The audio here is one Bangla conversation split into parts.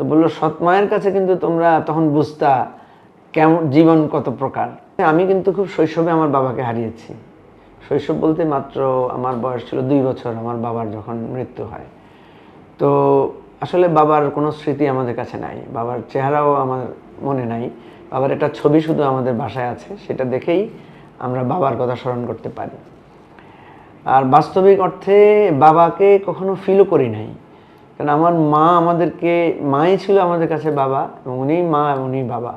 তো বলল, সৎ মায়ের কাছে কিন্তু তোমরা তখন বুঝতা কেমন, জীবন কত প্রকার? আমি কিন্তু খুব শৈশবে আমার বাবাকে হারিয়েছি। শৈশব বলতে মাত্র আমার বয়স ছিল দুই বছর, আমার বাবার যখন মৃত্যু হয়। তো আসলে বাবার কোনো স্মৃতি আমাদের কাছে নাই। বাবার চেহারাও আমার মনে নাই। বাবার একটা ছবি শুধু আমাদের বাসায় আছে, সেটা দেখেই আমরা বাবার কথা স্মরণ করতে পারি। আর বাস্তবিক অর্থে বাবাকে কখনো ফিলও করি নাই। কারণ আমার মা আমাদেরকে, মাই ছিল আমাদের কাছে বাবা এবং উনি মা উনি বাবা।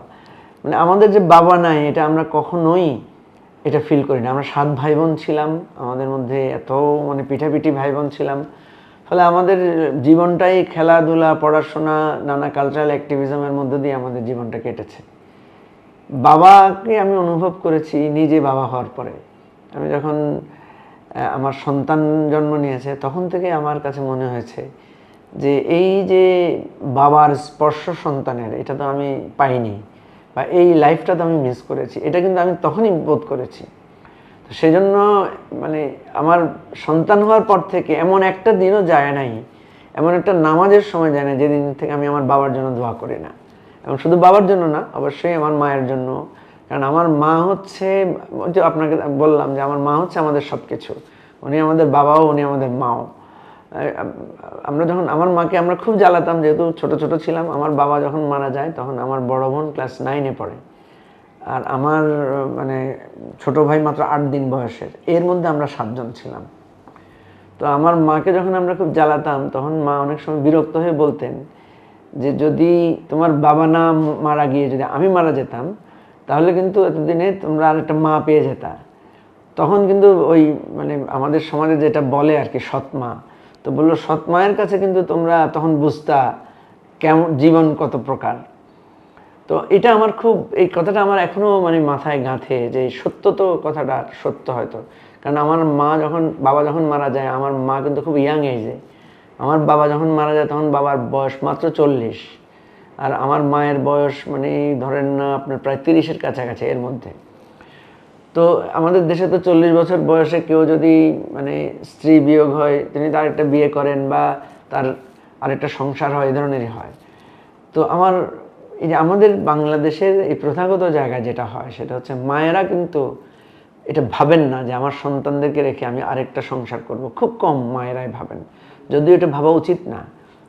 মানে আমাদের যে বাবা নাই, এটা আমরা কখনোই এটা ফিল করি না। আমরা সাত ভাই বোন ছিলাম, আমাদের মধ্যে এত মানে পিঠাপিঠি ভাই বোন ছিলাম। ফলে আমাদের জীবনটাই খেলাধুলা, পড়াশোনা, নানা কালচারাল অ্যাক্টিভিজমের মধ্যে দিয়ে আমাদের জীবনটা কেটেছে। বাবাকে আমি অনুভব করেছি নিজে বাবা হওয়ার পরে। আমি যখন আমার সন্তান জন্ম নিয়েছে, তখন থেকে আমার কাছে মনে হয়েছে যে এই যে বাবার স্পর্শ সন্তানের, এটা তো আমি পাইনি, বা এই লাইফটা তো আমি মিস করেছি, এটা কিন্তু আমি তখনই বোধ করেছি। তো সেই জন্য মানে আমার সন্তান হওয়ার পর থেকে এমন একটা দিনও যায় নাই, এমন একটা নামাজের সময় যায় না যেদিন থেকে আমি আমার বাবার জন্য দোয়া করি না। এবং শুধু বাবার জন্য না, অবশ্যই আমার মায়ের জন্য। কারণ আমার মা হচ্ছে যে আপনাকে বললাম যে আমার মা হচ্ছে আমাদের সব কিছু উনি আমাদের বাবাও, উনি আমাদের মাও। আমরা যখন, আমার মাকে আমরা খুব জ্বালাতাম, যেহেতু ছোট ছোট ছিলাম, আমার বাবা যখন মারা যায়, তখন আমার বড় বোন ক্লাস নাইনে পড়ে। আর আমার মানে ছোট ভাই মাত্র আট দিন বয়সের, এর মধ্যে আমরা সাতজন ছিলাম। তো আমার মাকে যখন আমরা খুব জ্বালাতাম, তখন মা অনেক সময় বিরক্ত হয়ে বলতেন যে, যদি তোমার বাবা না মারা গিয়ে যদি আমি মারা যেতাম, তাহলে কিন্তু এতদিনে তোমরা আর একটা মা পেয়ে যেতা। তখন কিন্তু ওই মানে আমাদের সমাজে যেটা বলে আর কি, সৎ মা তো বলল, সৎ মায়ের কাছে কিন্তু তোমরা তখন বুঝতা কেমন, জীবন কত প্রকার। তো এটা আমার খুব, এই কথাটা আমার এখনও মানে মাথায় গাঁথে যে সত্য তো কথাটা সত্য হয়তো। কারণ আমার মা যখন, বাবা যখন মারা যায়, আমার মা কিন্তু খুব ইয়াং এজে আমার বাবা যখন মারা যায় তখন বাবার বয়স মাত্র চল্লিশ। আর আমার মায়ের বয়স মানে ধরেন না আপনার প্রায় তিরিশের কাছাকাছি এর মধ্যে। তো আমাদের দেশে তো চল্লিশ বছর বয়সে কেউ যদি মানে স্ত্রী বিয়োগ হয়, তিনি তার একটা বিয়ে করেন বা তার আরেকটা সংসার হয়, এই ধরনেরই হয়। তো আমার, এই যে আমাদের বাংলাদেশের এই প্রথাগত জায়গায় যেটা হয়, সেটা হচ্ছে মায়েরা কিন্তু এটা ভাবেন না যে আমার সন্তানদেরকে রেখে আমি আরেকটা সংসার করব। খুব কম মায়েরাই ভাবেন। যদিও এটা ভাবা উচিত না।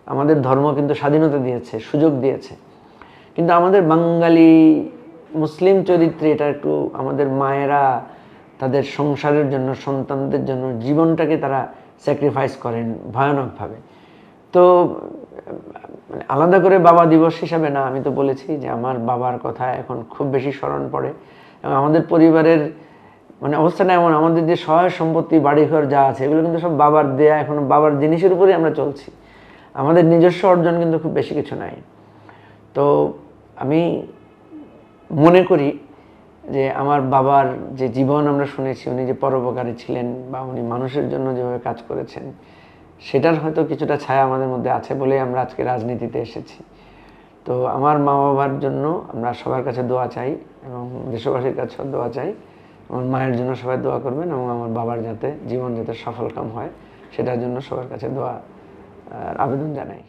আমাদের ধর্ম কিন্তু স্বাধীনতা দিয়েছে, সুযোগ দিয়েছে। কিন্তু আমাদের বাঙালি মুসলিম চরিত্রে এটা একটু আমাদের মায়েরা তাদের সংসারের জন্য, সন্তানদের জন্য জীবনটাকে তারা স্যাক্রিফাইস করেন ভয়ানকভাবে। তো, আলাদা করে বাবা দিবস হিসাবে না, আমি তো বলেছি যে আমার বাবার কথা এখন খুব বেশি স্মরণ পড়ে। এবং আমাদের পরিবারের মানে অবস্থাটা এমন, আমাদের যে সহায় সম্পত্তি, বাড়িঘর যা আছে, এগুলো কিন্তু সব বাবার দেয়া, এখন বাবার জিনিসের উপরেই আমরা চলছি। আমাদের নিজস্ব অর্জন কিন্তু খুব বেশি কিছু নাই। তো, আমি মনে করি যে আমার বাবার যে জীবন আমরা শুনেছি, উনি যে পরোপকারী ছিলেন বা উনি মানুষের জন্য যেভাবে কাজ করেছেন, সেটার হয়তো কিছুটা ছায়া আমাদের মধ্যে আছে বলেই আমরা আজকে রাজনীতিতে এসেছি। তো আমার মা বাবার জন্য আমরা সবার কাছে দোয়া চাই এবং দেশবাসীর কাছেও দোয়া চাই। আমার মায়ের জন্য সবাই দোয়া করবেন এবং আমার বাবার যাতে জীবন যাতে সফলকাম হয়, সেটার জন্য সবার কাছে দোয়া আবেদন জানাই।